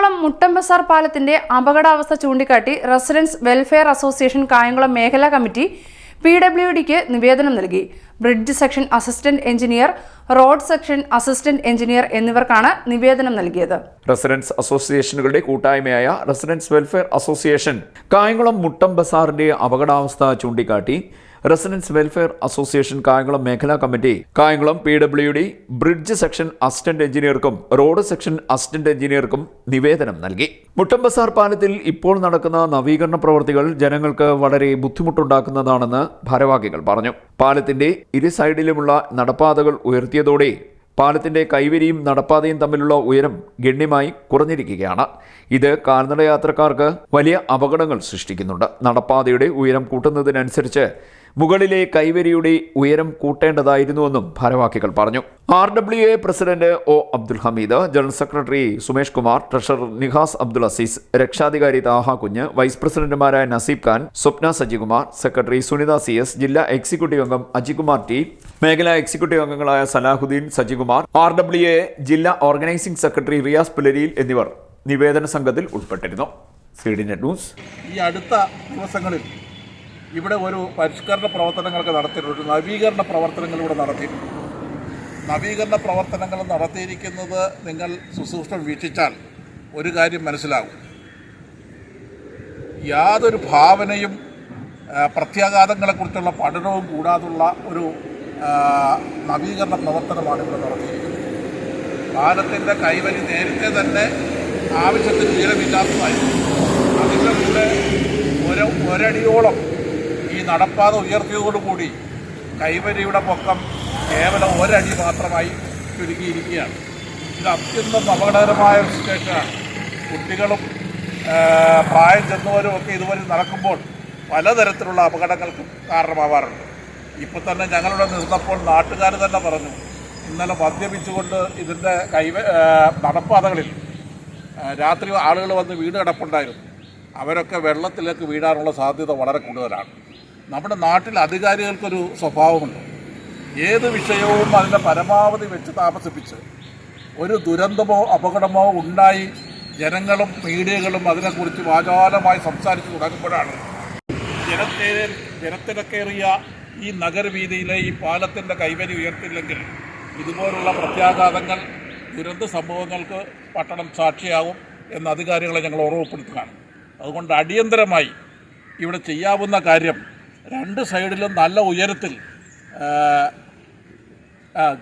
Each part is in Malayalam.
കായംകുളം മുട്ടമ്പസാർ പാലത്തിന്റെ അപകടാവസ്ഥ ചൂണ്ടിക്കാട്ടി റെസിഡൻസ് വെൽഫെയർ അസോസിയേഷൻ കായംകുളം മേഖലാ കമ്മിറ്റി പി ഡബ്ല്യു ഡിക്ക് നിവേദനം നൽകി. Bridge section assistant engineer road section assistant engineer എന്നിവർക്കാണ് നിവേദനം നൽകിയത്. റെസിഡൻസ് അസോസിയേഷനുകളുടെ കൂട്ടായ്മയായ residence welfare association Kayamkulam Muttam ബസാറിന്റെ അപകടാവസ്ഥ ചൂണ്ടിക്കാട്ടി റെസിഡൻസ് വെൽഫെയർ അസോസിയേഷൻ കായംകുളം മേഖലാ committee Kayamkulam P W D bridge section assistant എഞ്ചിനീയർക്കും road section assistant എഞ്ചിനീയർക്കും നിവേദനം നൽകി. മുട്ടമ്പസാർ പാലത്തിൽ ഇപ്പോൾ നടക്കുന്ന നവീകരണ പ്രവൃത്തികൾ ജനങ്ങൾക്ക് വളരെ ബുദ്ധിമുട്ടുണ്ടാക്കുന്നതാണെന്ന് ഭാരവാഹികൾ പറഞ്ഞു. പാലത്തിന്റെ ഇരു സൈഡിലുമുള്ള നടപ്പാതകൾ ഉയർത്തിയതോടെ പാലത്തിന്റെ കൈവരിയും നടപ്പാതയും തമ്മിലുള്ള ഉയരം ഗണ്യമായി കുറഞ്ഞിരിക്കുകയാണ്. ഇത് കാൽനട യാത്രക്കാർക്ക് വലിയ അപകടങ്ങൾ സൃഷ്ടിക്കുന്നുണ്ട്. നടപ്പാതയുടെ ഉയരം കൂട്ടുന്നതിനനുസരിച്ച് മുകളിലെ കൈവരിയുടെ ഉയരം കൂട്ടേണ്ടതായിരുന്നുവെന്നും ഭാരവാഹികൾ പറഞ്ഞു. R W A president O Abdul Hameed general secretary Sumesh Kumar treasurer Nihas Abdul Azeez രക്ഷാധികാരി താഹ കുഞ്ഞ് വൈസ് പ്രസിഡന്റുമാരായ Naseeb Khan Swapna Sajikumar secretary Sunitha C S ജില്ലാ എക്സിക്യൂട്ടീവ് അംഗം അജികുമാർ ടി മേഖലാ എക്സിക്യൂട്ടീവ് അംഗങ്ങളായ Salahuddin Sajikumar R W A ജില്ലാ ഓർഗനൈസിംഗ് സെക്രട്ടറി റിയാസ് പുലരിയിൽ എന്നിവർ നിവേദന സംഘത്തിൽ ഉൾപ്പെട്ടിരുന്നു. സി ഡി നെറ്റ് ന്യൂസ് ഈ അടുത്ത ദിവസങ്ങളിൽ ഇവിടെ ഒരു പരിഷ്കരണ പ്രവർത്തനങ്ങളൊക്കെ നടത്തിയിട്ടുണ്ട്. നവീകരണ പ്രവർത്തനങ്ങൾ ഇവിടെ നടത്തിയിട്ടുണ്ട് നവീകരണ പ്രവർത്തനങ്ങൾ നടത്തിയിരിക്കുന്നത് നിങ്ങൾ സുസൂക്ഷ്മം വീക്ഷിച്ചാൽ ഒരു കാര്യം മനസ്സിലാകും. യാതൊരു ഭാവനയും പ്രത്യാഘാതങ്ങളെക്കുറിച്ചുള്ള പഠനവും കൂടാതുള്ള ഒരു നവീകരണ പ്രവർത്തനമാണ് ഇവിടെ നടത്തിയിരിക്കുന്നത്. പാലത്തിന്റെ കൈവരി നേരത്തെ തന്നെ ആവശ്യത്തിന് ഉയരമില്ലാത്തതായിരുന്നു അതിന്റെ കൂടെ ഒരു ഒരടിയോളം നടപ്പാത ഉയർത്തിയതോടുകൂടി കൈവരിയുടെ പൊക്കം കേവലം ഒരടി മാത്രമായി ചുരുങ്ങിയിരിക്കുകയാണ്. ഇത് അത്യന്തം അപകടകരമായ ഒരു സിറ്റുവേഷനാണ് കുട്ടികളും പ്രായം ചെന്നവരും ഒക്കെ ഇതുവരെ നടക്കുമ്പോൾ പലതരത്തിലുള്ള അപകടങ്ങൾക്കും കാരണമാവാറുണ്ട്. ഇപ്പോൾ തന്നെ ഞങ്ങളുടെ നിന്നപ്പോൾ നാട്ടുകാർ തന്നെ പറഞ്ഞു ഇന്നലെ മദ്യപിച്ചുകൊണ്ട് ഇതിന്റെ കൈവ നടപ്പാതകളിൽ രാത്രി ആളുകൾ വന്ന് വീട് കിടപ്പുണ്ടായിരുന്നു. അവരൊക്കെ വെള്ളത്തിലേക്ക് വീഴാനുള്ള സാധ്യത വളരെ കൂടുതലാണ്. നമ്മുടെ നാട്ടിൽ അധികാരികൾക്കൊരു സ്വഭാവമുണ്ട്. ഏത് വിഷയവും അതിന്റെ പരമാവധി വെച്ച് താമസിപ്പിച്ച് ഒരു ദുരന്തമോ അപകടമോ ഉണ്ടായി ജനങ്ങളും മീഡിയകളും അതിനെക്കുറിച്ച് വാചാലമായി സംസാരിച്ച് തുടങ്ങുമ്പോഴാണ് ജനത്തെ ജനത്തിരക്കേറിയ ഈ നഗരവീതിയിലെ ഈ പാലത്തിന്റെ കൈവരി ഉയർത്തില്ലെങ്കിൽ ഇതുപോലുള്ള പ്രത്യാഘാതങ്ങൾ ദുരന്ത സംഭവങ്ങൾക്ക് പട്ടണം സാക്ഷിയാകും എന്ന് അധികാരികളെ ഞങ്ങൾ ഓർമ്മപ്പെടുത്തുകയാണ്. അതുകൊണ്ട് അടിയന്തരമായി ഇവിടെ ചെയ്യാവുന്ന കാര്യം രണ്ട് സൈഡിലും നല്ല ഉയരത്തിൽ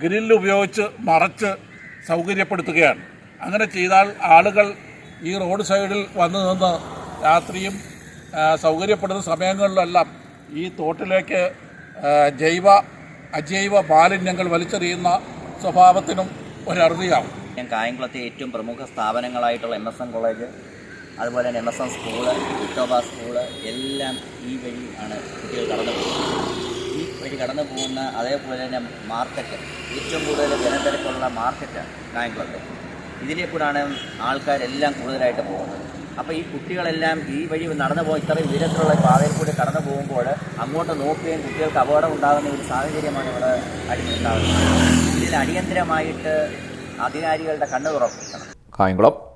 ഗ്രില്ല് ഉപയോഗിച്ച് മറച്ച് സൗകര്യപ്പെടുത്തുകയാണ്. അങ്ങനെ ചെയ്താൽ ആളുകൾ ഈ റോഡ് സൈഡിൽ വന്നു നിന്ന് രാത്രിയും സൗകര്യപ്പെടുന്ന സമയങ്ങളിലെല്ലാം ഈ തോട്ടിലേക്ക് ജൈവ അജൈവ മാലിന്യങ്ങൾ വലിച്ചെറിയുന്ന സ്വഭാവത്തിനും ഒരറുതിയാവും. ഞാൻ കായംകുളത്തെ ഏറ്റവും പ്രമുഖ സ്ഥാപനങ്ങളായിട്ടുള്ള എം എസ് എൻ കോളേജ് അതുപോലെ തന്നെ എം എസ് എൻ സ്കൂൾ വിക്ടോബ സ്കൂൾ എല്ലാം ഈ വഴി ആണ് കുട്ടികൾ കടന്നു പോകുന്നത്. ഈ വഴി കടന്നു പോകുന്ന അതേപോലെ തന്നെ മാർക്കറ്റ് ഏറ്റവും കൂടുതൽ ജനത്തിരക്കുള്ള മാർക്കറ്റാണ് കായംകുളത്ത് ഇതിലെ കൂടാണ് ആൾക്കാരെല്ലാം കൂടുതലായിട്ട് പോകുന്നത്. അപ്പോൾ ഈ കുട്ടികളെല്ലാം ഈ വഴി നടന്നു പോകും ഇത്രയും ഉയരത്തിലുള്ള പാതയിൽ കൂടി കടന്നു പോകുമ്പോൾ അങ്ങോട്ട് നോക്കുകയും കുട്ടികൾക്ക് അപകടം ഉണ്ടാകുന്ന ഒരു സാഹചര്യമാണ് ഇവിടെ അടിയുണ്ടാകുന്നത് ഇതിൽ അടിയന്തരമായിട്ട് അധികാരികളുടെ കണ്ണു തുറക്കണം. കായംകുളം.